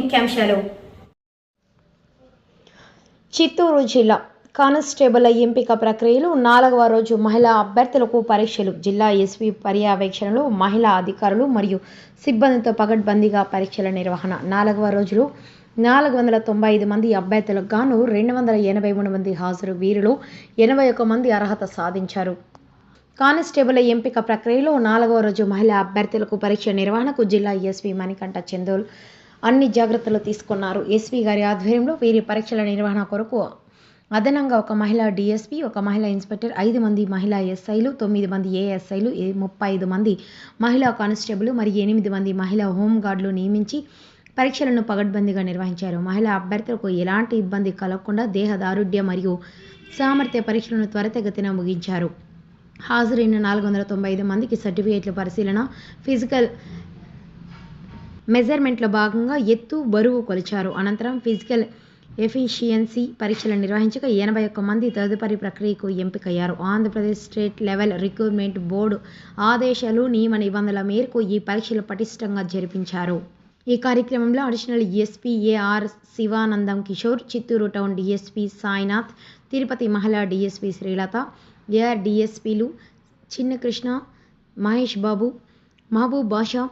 ముఖ్యాంశాలు. చిత్తూరు జిల్లా కానిస్టేబుల్ ఎంపిక ప్రక్రియలో నాలుగవ రోజు మహిళా అభ్యర్థులకు పరీక్షలు. జిల్లా ఎస్పీ పర్యవేక్షణలో మహిళా అధికారులు మరియు సిబ్బందితో పగడ్బందీగా పరీక్షల నిర్వహణ. నాలుగవ రోజులో నాలుగు వందల తొంభై ఐదు మంది అభ్యర్థులకు గాను రెండు వందల ఎనభై మూడు మంది హాజరు. వీరిలో ఎనభై ఒక్క మంది అర్హత సాధించారు. కానిస్టేబుల్ ఎంపిక ప్రక్రియలో నాలుగవ రోజు మహిళా అభ్యర్థులకు పరీక్ష నిర్వహణకు జిల్లా ఎస్పీ మణికంఠ చందోల్ అన్ని జాగ్రత్తలు తీసుకున్నారు. ఎస్పి గారి ఆధ్వర్యంలో వీరి పరీక్షల నిర్వహణ కొరకు అదనంగా ఒక మహిళా డీఎస్పీ ఒక మహిళా ఇన్స్పెక్టర్ ఐదు మంది మహిళా ఎస్ఐలు తొమ్మిది మంది ఏఎస్ఐలు ముప్పై ఐదు మంది మహిళా కానిస్టేబుల్ మరియు ఎనిమిది మంది మహిళా హోంగార్డులు నియమించి పరీక్షలను పగడ్బందీగా నిర్వహించారు. మహిళా అభ్యర్థులకు ఎలాంటి ఇబ్బంది కలగకుండా దేహదారుఢ్య మరియు సామర్థ్య పరీక్షలను త్వరితగతిన ముగించారు. హాజరైన నాలుగు వందల తొంభై ఐదు మందికి సర్టిఫికేట్ల పరిశీలన ఫిజికల్ మెజర్మెంట్లో భాగంగా ఎత్తు బరువు కొలిచారు. అనంతరం ఫిజికల్ ఎఫిషియన్సీ పరీక్షలు నిర్వహించగా ఎనభై ఒక్క మంది తదుపరి ప్రక్రియకు ఎంపికయ్యారు. Andhra Pradesh state level recruitment board ఆదేశాలు నియమ నిబంధనల మేరకు ఈ పరీక్షలు పటిష్టంగా జరిపించారు. ఈ కార్యక్రమంలో additional SP AR Sivanandam Kishore Chittoor town DSP Sainath Tirupati మహిళా డిఎస్పీ శ్రీలత ఏఆర్ డిఎస్పీలు చిన్నకృష్ణ మహేష్ బాబు మహబూబ్ బాషా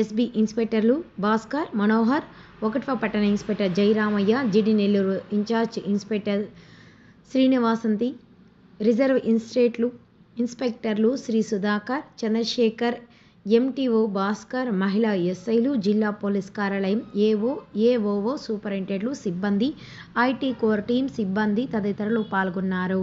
ఎస్బీ ఇన్స్పెక్టర్లు భాస్కర్ మనోహర్ ఒకటవ పట్టణ inspector Jayaramaiah GD Nellore in charge inspector శ్రీనివాసంతి reserve ఇన్స్టేట్లు ఇన్స్పెక్టర్లు శ్రీ సుధాకర్ చంద్రశేఖర్ ఎంటీఓ భాస్కర్ మహిళా ఎస్ఐలు జిల్లా పోలీస్ కార్యాలయం ఏఓ ఏఓఓ సూపరింటెండెంట్లు సిబ్బంది ఐటీ కోర్ టీం సిబ్బంది తదితరులు పాల్గొన్నారు.